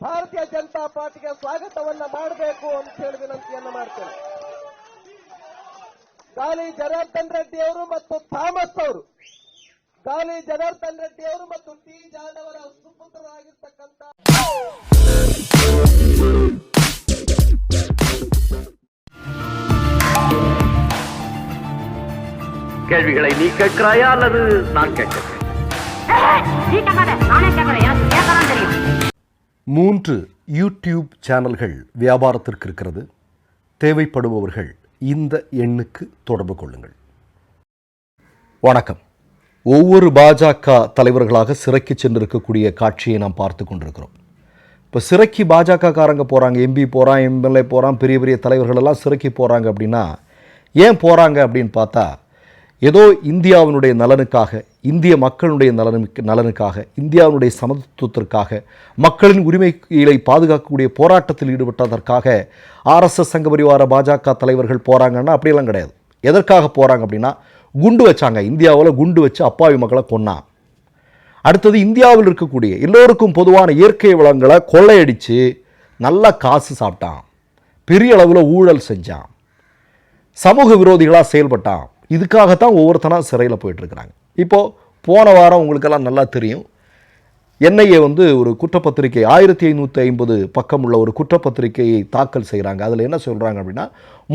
ಭಾರತೀಯ ಜನತಾ ಪಾರ್ಟಿಗೆ ಸ್ವಾಗತವನ್ನ ಮಾಡಬೇಕು ಅಂತ ಹೇಳಿ ವಿನಂತಿಯನ್ನ ಮಾಡ್ತೇನೆ ಗಾಲಿ ಜನಾರ್ದನ್ ರೆಡ್ಡಿ ಅವರು ಮತ್ತು ಥಾಮಸ್ ಅವರು ಗಾಲಿ ಜನಾರ್ದನ್ ರೆಡ್ಡಿ ಅವರು ಮತ್ತು ಟಿ ಜಾನ್ ಅವರ ಸುಪುತ್ರರಾಗಿರ್ತಕ್ಕಂಥ கேள்விகளை நீ கேட்கிறாயா அல்லது நான் கேட்கிறேன் நீ கேட்காத நானே கேட்கறேன் எனக்கு கேட்கலாம் தெரியும் மூன்று யூடியூப் சேனல்கள் வியாபாரத்திற்கு இருக்கிறது. தேவைப்படுபவர்கள் இந்த எண்ணுக்கு தொடர்பு கொள்ளுங்கள். வணக்கம். ஒவ்வொரு பாஜக தலைவர்களாக சிறைக்கு சென்றிருக்கக்கூடிய காட்சியை நாம் பார்த்து கொண்டிருக்கிறோம். இப்போ சிறைக்கு பாஜக காரங்க போகிறாங்க எம்பி போகிறான் எம்எல்ஏ போகிறான் பெரிய பெரிய தலைவர்கள் எல்லாம் சிறைக்கு போகிறாங்க அப்படின்னா ஏன் போகிறாங்க அப்படின்னு பார்த்தா ஏதோ இந்தியாவினுடைய நலனுக்காக இந்திய மக்களுடைய நலனுக்கு நலனுக்காக இந்தியாவினுடைய சமத்துவத்திற்காக மக்களின் உரிமைகளை பாதுகாக்கக்கூடிய போராட்டத்தில் ஈடுபட்டதற்காக ஆர்எஸ்எஸ் சங்க பரிவார பாஜக தலைவர்கள் போகிறாங்கன்னா அப்படியெல்லாம் கிடையாது. எதற்காக போகிறாங்க அப்படின்னா குண்டு வச்சாங்க. இந்தியாவில் குண்டு வச்சு அப்பாவி மக்களை கொன்னான் அடுத்தது இந்தியாவில் இருக்கக்கூடிய எல்லோருக்கும் பொதுவான இயற்கை வளங்களை கொள்ளையடித்து நல்லா காசு சாப்பிட்டான். பெரிய அளவில் ஊழல் செஞ்சான். சமூக விரோதிகளாக செயல்பட்டான். இதுக்காகத்தான் ஒவ்வொருத்தனா சிறையில் போயிட்டுருக்கிறாங்க இப்போது போன வாரம் உங்களுக்கெல்லாம் நல்லா தெரியும். என்ஐஏ வந்து ஒரு குற்றப்பத்திரிகை ஆயிரத்தி ஐநூற்றி ஐம்பது பக்கம் உள்ள ஒரு குற்றப்பத்திரிகையை தாக்கல் செய்கிறாங்க அதில் என்ன சொல்கிறாங்க அப்படின்னா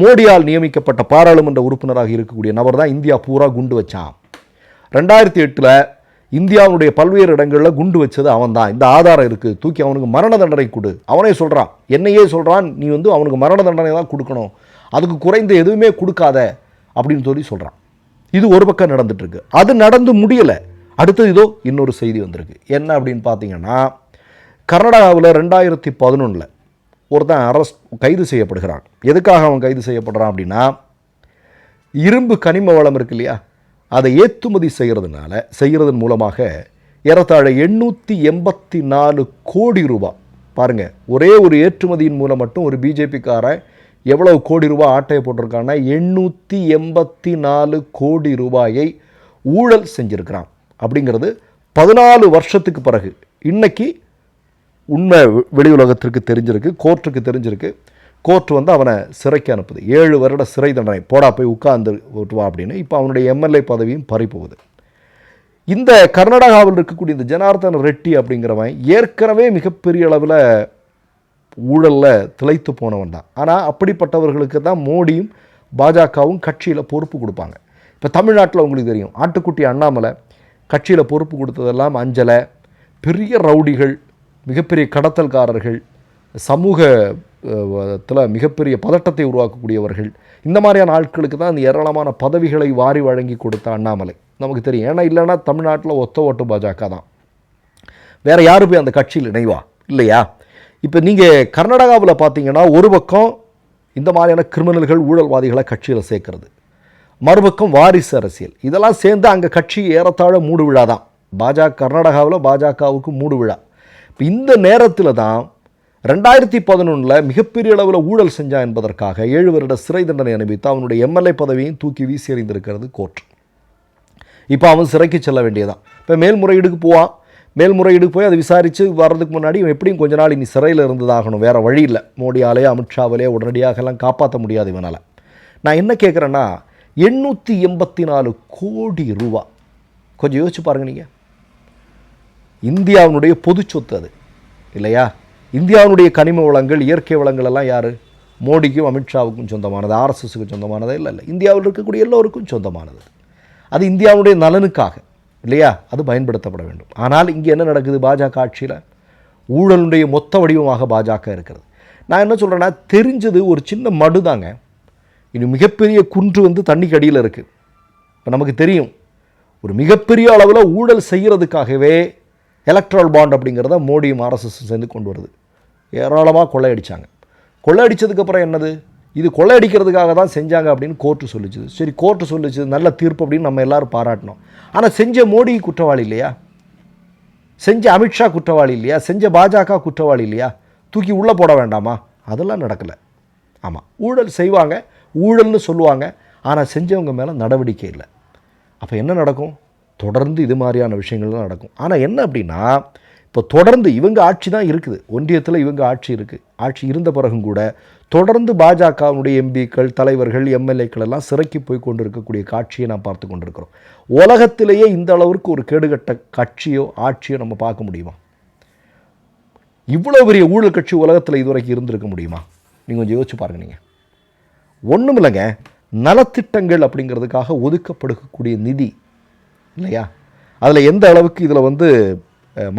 மோடியால் நியமிக்கப்பட்ட பாராளுமன்ற உறுப்பினராக இருக்கக்கூடிய நபர் தான் இந்தியா பூரா குண்டு வச்சான். ரெண்டாயிரத்தி எட்டில் இந்தியாவுடைய பல்வேறு இடங்களில் குண்டு வச்சது அவன் தான். இந்த ஆதாரம் இருக்குது தூக்கி அவனுக்கு மரண தண்டனை கொடு. அவனே சொல்கிறான் என்னையே சொல்கிறான் நீ வந்து அவனுக்கு மரண தண்டனை தான் கொடுக்கணும். அதுக்கு குறைந்த எதுவுமே கொடுக்காத அப்படின்னு சொல்லி சொல்கிறான் இது ஒரு பக்கம் நடந்துட்டுருக்கு. அது நடந்து முடியலை. அடுத்தது இதோ இன்னொரு செய்தி வந்திருக்கு. என்ன அப்படின்னு பார்த்தீங்கன்னா கர்நாடகாவில் ரெண்டாயிரத்தி பதினொன்றில் ஒருத்தன் அரஸ்ட் கைது செய்யப்படுகிறான். எதுக்காக அவன் கைது செய்யப்படுறான் அப்படின்னா இரும்பு கனிம வளம் இருக்கு இல்லையா? அதை ஏற்றுமதி செய்கிறதுனால செய்கிறதன் மூலமாக ஏறத்தாழ எண்ணூற்றி எண்பத்தி நாலு கோடி ரூபாய். பாருங்கள் ஒரே ஒரு ஏற்றுமதியின் மூலம் மட்டும் ஒரு பிஜேபிக்காரன் எவ்வளவு கோடி ரூபாய் ஆட்டையை போட்டிருக்கான்னா எண்ணூற்றி எண்பத்தி நாலு கோடி ரூபாயை ஊழல் செஞ்சிருக்கிறான். அப்படிங்கிறது பதினாலு வருஷத்துக்கு பிறகு. இன்றைக்கி உண்மை வெளி உலகத்திற்கு தெரிஞ்சிருக்கு கோர்ட்டுக்கு தெரிஞ்சிருக்கு. கோர்ட் வந்து அவனை சிறைக்கு அனுப்புது. ஏழு வருட சிறை தண்டனை. போடா போய் உட்கார்ந்து வா அப்படின்னு இப்போ அவனுடைய எம்எல்ஏ பதவியும் பறிப்போகுது இந்த கர்நாடகாவில் இருக்கக்கூடிய இந்த ஜனார்தன் ரெட்டி அப்படிங்கிறவன் ஏற்கனவே மிகப்பெரிய அளவில் ஊழலில் திளைத்து போனவன் தான். ஆனால் அப்படிப்பட்டவர்களுக்கு தான் மோடியும் பாஜகவும் கட்சியில் பொறுப்பு கொடுப்பாங்க. இப்போ தமிழ்நாட்டில் உங்களுக்கு தெரியும் ஆட்டுக்குட்டி அண்ணாமலை கட்சியில் பொறுப்பு கொடுத்ததெல்லாம் அஞ்சலை பெரிய ரவுடிகள் மிகப்பெரிய கடத்தல்காரர்கள் சமூக த்தில் மிகப்பெரிய பதட்டத்தை உருவாக்கக்கூடியவர்கள் இந்த மாதிரியான ஆட்களுக்கு தான் இந்த ஏராளமான பதவிகளை வாரி வழங்கி கொடுத்த அண்ணாமலை. நமக்கு தெரியும். ஏன்னா இல்லைன்னா தமிழ்நாட்டில் ஒத்த ஓட்டு பாஜக தான். வேற யார் போய் அந்த கட்சியில் இணைவா? இல்லையா? இப்போ நீங்கள் கர்நாடகாவில் பார்த்தீங்கன்னா ஒரு பக்கம் இந்த மாதிரியான கிரிமினல்கள் ஊழல்வாதிகளை கட்சியில் சேர்க்கறது. மறுபக்கம் வாரிசு அரசியல். இதெல்லாம் சேர்ந்து அங்கே கட்சி ஏறத்தாழ மூடு விழா தான். பாஜக கர்நாடகாவில் பாஜகவுக்கு மூடு விழா. இப்போ இந்த நேரத்தில் தான் ரெண்டாயிரத்தி பதினொன்றில் மிகப்பெரிய அளவில் ஊழல் செஞ்சான் என்பதற்காக ஏழு வருட சிறை தண்டனை அனுபவித்து அவனுடைய எம்எல்ஏ பதவியும் தூக்கி வீசி எறிந்திருக்கிறது கோர்ட். இப்போ அவன் சிறைக்கு செல்ல வேண்டியதான் இப்போ மேல்முறையீடுக்கு போவான். மேல்முறையீடு போய் அதை விசாரித்து வர்றதுக்கு முன்னாடி எப்படியும் கொஞ்ச நாள் இனி சிறையில் இருந்ததாகணும். வேறு வழி இல்லை. மோடியாலே அமித்ஷாவிலே உடனடியாக எல்லாம் காப்பாற்ற முடியாது இவனால். நான் என்ன கேட்குறேன்னா எண்ணூற்றி எண்பத்தி நாலு கோடி ரூபா. கொஞ்சம் யோசிச்சு பாருங்க நீங்கள் இந்தியாவினுடைய பொது சொத்து அது. இல்லையா? இந்தியாவினுடைய கனிம வளங்கள் இயற்கை வளங்கள் எல்லாம் யார்? மோடிக்கும் அமித்ஷாவுக்கும் சொந்தமானது. ஆர்எஸ்எஸ்க்கு சொந்தமானது இல்லை இல்லை. இந்தியாவில் இருக்கக்கூடிய எல்லோருக்கும் சொந்தமானது. அது இந்தியாவுடைய நலனுக்காக. இல்லையா? அது பயன்படுத்தப்பட வேண்டும். ஆனால் இங்கே என்ன நடக்குது? பாஜக ஆட்சியில் ஊழலுடைய மொத்த வடிவமாக பாஜக இருக்கிறது. நான் என்ன சொல்கிறேன்னா தெரிஞ்சது ஒரு சின்ன மடு தாங்க. இனி மிகப்பெரிய குன்று வந்து தண்ணிக்கு அடியில் இருக்குது இப்போ நமக்கு தெரியும். ஒரு மிகப்பெரிய அளவில் ஊழல் செய்கிறதுக்காகவே எலக்ட்ரல் பாண்ட் அப்படிங்கிறத மோடியும் ஆர்எஸ்எஸ் சேர்ந்து கொண்டு வருது. ஏராளமாக கொள்ளையடித்தாங்க கொள்ளையடித்ததுக்கப்புறம் என்னது? இது கொள்ளையடிக்கிறதுக்காக தான் செஞ்சாங்க அப்படின்னு கோர்ட்டு சொல்லிச்சுது சரி கோர்ட்டு சொல்லிச்சு நல்ல தீர்ப்பு அப்படின்னு நம்ம எல்லாரும் பாராட்டினோம். ஆனால் செஞ்ச மோடி குற்றவாளி இல்லையா? செஞ்ச அமித்ஷா குற்றவாளி இல்லையா? செஞ்ச பாஜக குற்றவாளி இல்லையா? தூக்கி உள்ளே போட வேண்டாமா? அதெல்லாம் நடக்கலை. ஆமாம் ஊழல் செய்வாங்க ஊழல்னு சொல்லுவாங்க ஆனால் செஞ்சவங்க மேலே நடவடிக்கை இல்லை. அப்போ என்ன நடக்கும்? தொடர்ந்து இது மாதிரியான விஷயங்கள்லாம் நடக்கும். ஆனால் என்ன அப்படின்னா இப்போ தொடர்ந்து இவங்க ஆட்சி தான் இருக்குது. ஒன்றியத்தில் இவங்க ஆட்சி இருக்குது ஆட்சி இருந்த பிறகும் கூட தொடர்ந்து பாஜகவுடைய எம்பிக்கள் தலைவர்கள் எம்எல்ஏக்கள் எல்லாம் சிறைக்கு போய் கொண்டு இருக்கக்கூடிய காட்சியை நாம் பார்த்து கொண்டிருக்கிறோம். உலகத்திலேயே இந்த அளவிற்கு ஒரு கேடுகட்ட கட்சியோ ஆட்சியோ நம்ம பார்க்க முடியுமா? இவ்வளோ பெரிய ஊழல் கட்சி உலகத்தில் இதுவரைக்கும் இருந்திருக்க முடியுமா? நீங்கள் கொஞ்சம் யோசிச்சு பாருங்க நீங்கள் ஒன்றும் இல்லைங்க. நலத்திட்டங்கள் அப்படிங்கிறதுக்காக ஒதுக்கப்படுகக்கூடிய நிதி இல்லையா? அதில் எந்த அளவுக்கு இதில் வந்து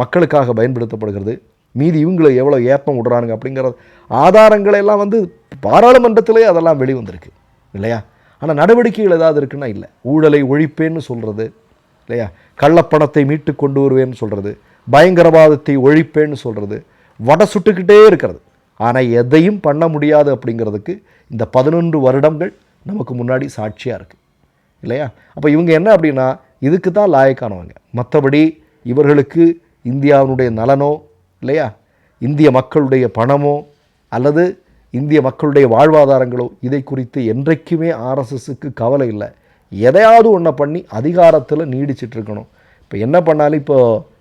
மக்களுக்காக பயன்படுத்தப்படுகிறது. மீதி இவங்களை எவ்வளோ ஏப்பம் விடுறானுங்க அப்படிங்கிற ஆதாரங்களை எல்லாம் வந்து பாராளுமன்றத்திலே அதெல்லாம் வெளிவந்திருக்கு இல்லையா? ஆனால் நடவடிக்கைகள் ஏதாவது இருக்குன்னா இல்லை. ஊழலை ஒழிப்பேன்னு சொல்கிறது இல்லையா? கள்ளப்பணத்தை மீட்டு கொண்டு வருவேன்னு சொல்கிறது பயங்கரவாதத்தை ஒழிப்பேன்னு சொல்கிறது வடை சுட்டுக்கிட்டே இருக்கிறது. ஆனால் எதையும் பண்ண முடியாது அப்படிங்கிறதுக்கு இந்த பதினொன்று வருடங்கள் நமக்கு முன்னாடி சாட்சியாக இருக்குது இல்லையா? அப்போ இவங்க என்ன அப்படின்னா இதுக்கு தான் லாயக்கானவங்க. மற்றபடி இவர்களுக்கு இந்தியாவினுடைய நலனோ இல்லையா? இந்திய மக்களுடைய பணமோ அல்லது இந்திய மக்களுடைய வாழ்வாதாரங்களோ இதை குறித்து என்றைக்குமே ஆர்எஸ்எஸ்க்கு கவலை இல்லை. எதையாவது ஒன்றை பண்ணி அதிகாரத்தில் நீடிச்சிட்டு இருக்கணும். இப்போ என்ன பண்ணாலும் இப்போ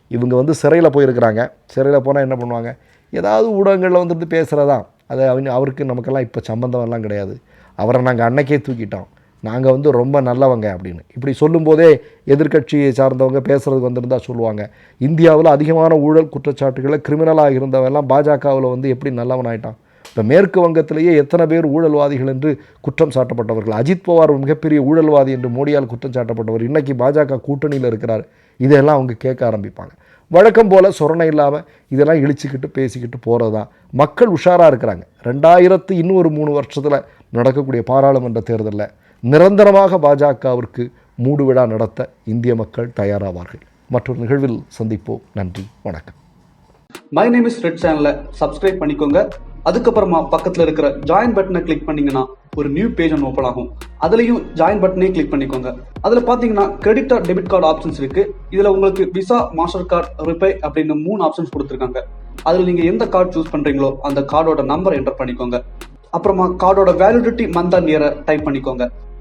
இவங்க வந்து சிறையில் போயிருக்கிறாங்க. சிறையில் போனால் என்ன பண்ணுவாங்க? ஏதாவது ஊடகங்களில் வந்துட்டு பேசுகிறதான் அது அவங்க அவருக்கு நமக்கெல்லாம் இப்போ சம்மந்தம் எல்லாம் கிடையாது. அவரை நாங்கள் அன்னைக்கே தூக்கிட்டோம். நாங்கள் வந்து ரொம்ப நல்லவங்க அப்படின்னு. இப்படி சொல்லும்போதே எதிர்க்கட்சியை சார்ந்தவங்க பேசுகிறதுக்கு வந்திருந்தா சொல்லுவாங்க. இந்தியாவில் அதிகமான ஊழல் குற்றச்சாட்டுகளை கிரிமினலாக இருந்தவெல்லாம் பாஜகவில் வந்து எப்படி நல்லவன் ஆயிட்டான்? இப்போ மேற்கு வங்கத்திலேயே எத்தனை பேர் ஊழல்வாதிகள் என்று குற்றம் சாட்டப்பட்டவர்கள்? அஜித் பவார் மிகப்பெரிய ஊழல்வாதி என்று மோடியால் குற்றம் சாட்டப்பட்டவர். இன்றைக்கி பாஜக கூட்டணியில் இருக்கிறார். இதையெல்லாம் அவங்க கேட்க ஆரம்பிப்பாங்க. வழக்கம் போல் சொரணை இல்லாமல் இதெல்லாம் இழிச்சிக்கிட்டு பேசிக்கிட்டு போகிறது தான் மக்கள் உஷாராக இருக்கிறாங்க. ரெண்டாயிரத்து இன்னும் ஒரு மூணு வருஷத்தில் நடக்கக்கூடிய பாராளுமன்ற தேர்தலில் நிரந்தரமாக பாஜகவிற்கு மூடு விழா நடத்த இந்திய மக்கள் தயாராவார்கள். மற்றொரு நிகழ்வில் சந்திப்போம். நன்றி. வணக்கம். மை நேம் இஸ் ரெட் சேனலை சப்ஸ்கிரைப் பண்ணிக்கோங்க. அதுக்கப்புறமா பக்கத்தில் இருக்கிற ஜாயின் பட்டனை கிளிக் பண்ணீங்கன்னா ஒரு நியூ பேஜ் ஒன்று ஓப்பன் ஆகும். அதுலேயும் ஜாயின் பட்டனே கிளிக் பண்ணிக்கோங்க. அதில் பார்த்தீங்கன்னா credit or debit card options இருக்கு. இதில் உங்களுக்கு விசா மாஸ்டர் கார்டு ரிப்பே அப்படின்னு மூணு ஆப்ஷன்ஸ் கொடுத்துருக்காங்க. அதில் நீங்கள் எந்த கார்டு சூஸ் பண்ணுறீங்களோ அந்த கார்டோட நம்பர் என்டர் பண்ணிக்கோங்க. அப்புறமா கார்டோட வேலிடிட்டி மந்த் அண்ட் இயரை டைப் பண்ணிக்கோங்க.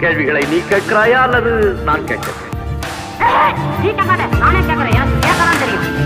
கேள்விகளை நீ கேட்கிறாயா அல்லது நான் கேட்கிறேன் நானே கேட்கிறேன். எனக்கு கேட்கலாம் தெரியும்?